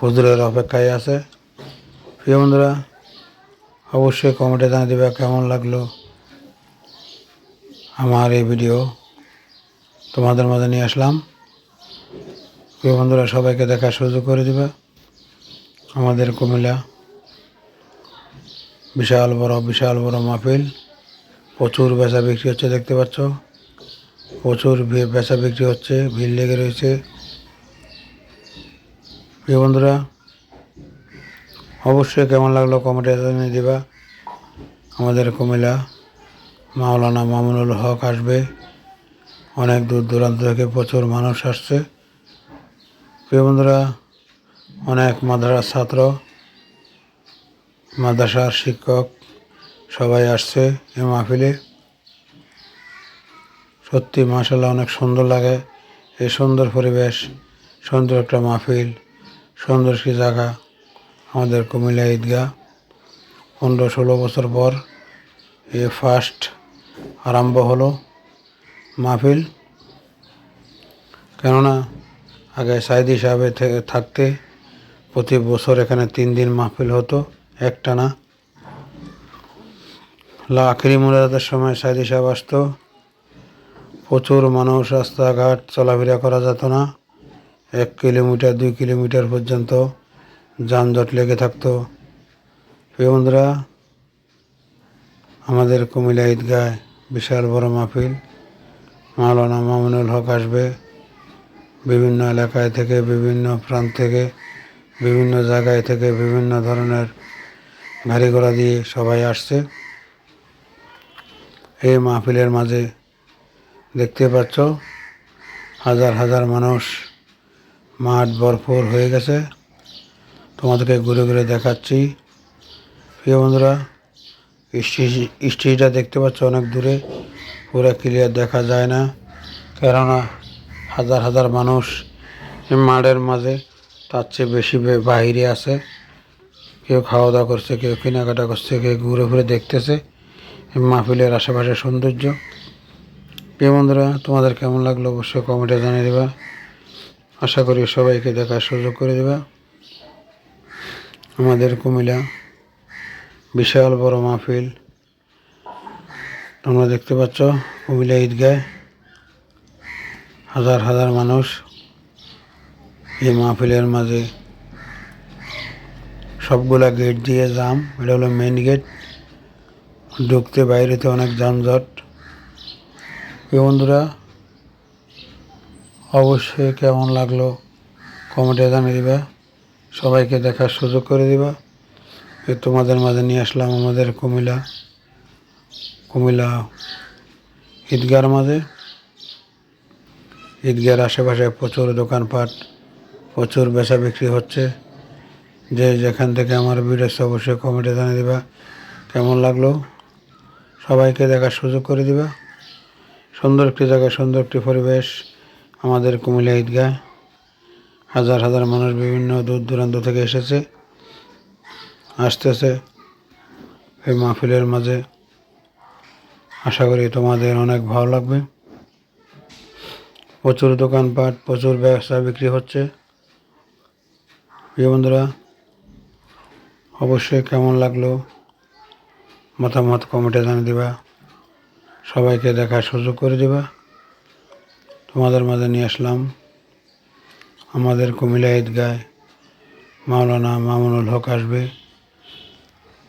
হুজুরের অপেক্ষায় আছে। প্রিয় বন্ধুরা, অবশ্যই কমেন্টে জানিয়ে দেবে কেমন লাগল আমার এই ভিডিও। তোমাদের মাঝে নিয়ে আসলাম। প্রিয় বন্ধুরা, সবাইকে দেখার সুযোগ করে দিবে। আমাদের কুমিল্লা বিশাল বড় বিশাল বড় মাহফিল। প্রচুর বেচা বিক্রি হচ্ছে, দেখতে পাচ্ছ। প্রচুর বেচা বিক্রি হচ্ছে, ভিড় লেগে রয়েছে। প্রিয় বন্ধুরা, অবশ্যই কেমন লাগল কমেন্টে জানিয়ে দিবা। আমাদের কুমিল্লা মাওলানা মামুনুল হক আসবে। অনেক দূর দূরান্ত থেকে প্রচুর মানুষ আসছে। প্রিয় বন্ধুরা, অনেক মাদ্রাসার ছাত্র, মাদ্রাসার শিক্ষক সবাই আসছে এই মাহফিলে। সত্যি মাসাল্লাহ অনেক সুন্দর লাগে। এই সুন্দর পরিবেশ, সুন্দর একটা মাহফিল। সুন্দর জায়গা আমাদের কুমিল্লা ঈদগাহ। পনেরো ষোলো বছর পর এ ফার্স্ট আরম্ভ হলো মাহফিল। কেননা আগে সাইদি সাহেবে থেকে থাকতে প্রতি বছর এখানে তিন দিন মাহফিল হতো, একটানা। লা আখেরি মোনাজাতের সময় সাইদি সাহেব আসতো। প্রচুর মানুষ রাস্তাঘাট চলাফেরা করা যেত না। এক কিলোমিটার, দুই কিলোমিটার পর্যন্ত যানজট লেগে থাকতো। প্রিয় বন্ধুরা, আমাদের কুমিল্লা ঈদগায় বিশাল বড় মাহফিল। মাওলানা মামুনুল হক আসবে। বিভিন্ন এলাকায় থেকে, বিভিন্ন প্রান্ত থেকে, বিভিন্ন জায়গায় থেকে বিভিন্ন ধরনের গাড়ি ঘোড়া দিয়ে সবাই আসছে। এই মাহফিলের মাঝে দেখতে পাচ্ছ হাজার হাজার মানুষ মাঠ ভরপুর হয়ে গেছে। তোমাদেরকে ঘুরে ঘুরে দেখাচ্ছি। প্রিয় বন্ধুরা, স্টেজ- স্টেজটা দেখতে পাচ্ছ অনেক দূরে। পুরো ক্লিয়ার দেখা যায় না। কেননা হাজার হাজার মানুষ মাঠের মাঝে, তার চেয়ে বেশি বে- বাইরে আছে। কেউ খাওয়া দাওয়া করছে, কেউ কেনাকাটা করছে, কেউ ঘুরে ঘুরে দেখতেছে। মাহফিলের আশেপাশে সৌন্দর্য। প্রিয় বন্ধুরা, তোমাদের কেমন লাগল অবশ্যই কমেন্টে জানিয়ে দেবা। আশা করি সবাইকে দেখার সুযোগ করে দেবে। আমাদের কুমিলা বিশাল বড় মাহফিল। তোমরা দেখতে পাচ্ছ কুমিল্লা ঈদগায় হাজার হাজার মানুষ এই মাহফিলের মাঝে। সবগুলা গেট দিয়ে জাম, এটা হলো মেন গেট ঢুকতে বাইরেতে অনেক যানজট। প্রিয় বন্ধুরা অবশ্যই কেমন লাগল কমেন্টে জানিয়ে দিবা। সবাইকে দেখার সুযোগ করে দিবা। তোমাদের মাঝে নিয়ে আসলাম আমাদের কুমিল্লা কুমিল্লা ঈদগার মাঝে। ঈদগার আশেপাশে প্রচুর দোকানপাট, প্রচুর বেচা বিক্রি হচ্ছে। যে যেখান থেকে আমার ভিডিও আছে অবশ্যই কমেন্টে জানিয়ে দিবা। কেমন লাগল? সবাইকে দেখার সুযোগ করে দিবা। সুন্দর একটি জায়গা, সুন্দর একটি পরিবেশ। আমাদের কুমিল্লা ঈদগাহ হাজার হাজার মানুষ বিভিন্ন দূর দূরান্ত থেকে এসেছে। আসতেছে এই মাহফিলের মাঝে আশা করি তোমাদের অনেক ভালো লাগবে। প্রচুর দোকানপাট, প্রচুর ব্যবসা বিক্রি হচ্ছে। প্রিয় বন্ধুরা, অবশ্যই কেমন লাগল মতামত কমেন্টে জানিয়ে দিবা। সবাইকে দেখার সুযোগ করে দিবা। তোমাদের মাঝে নিয়ে আসলাম। আমাদের কুমিলা ঈদগায় মাওলানা মামুনুল হক আসবে।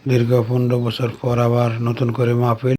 দীর্ঘ পনেরো বছর পর আবার নতুন করে মাহফিল।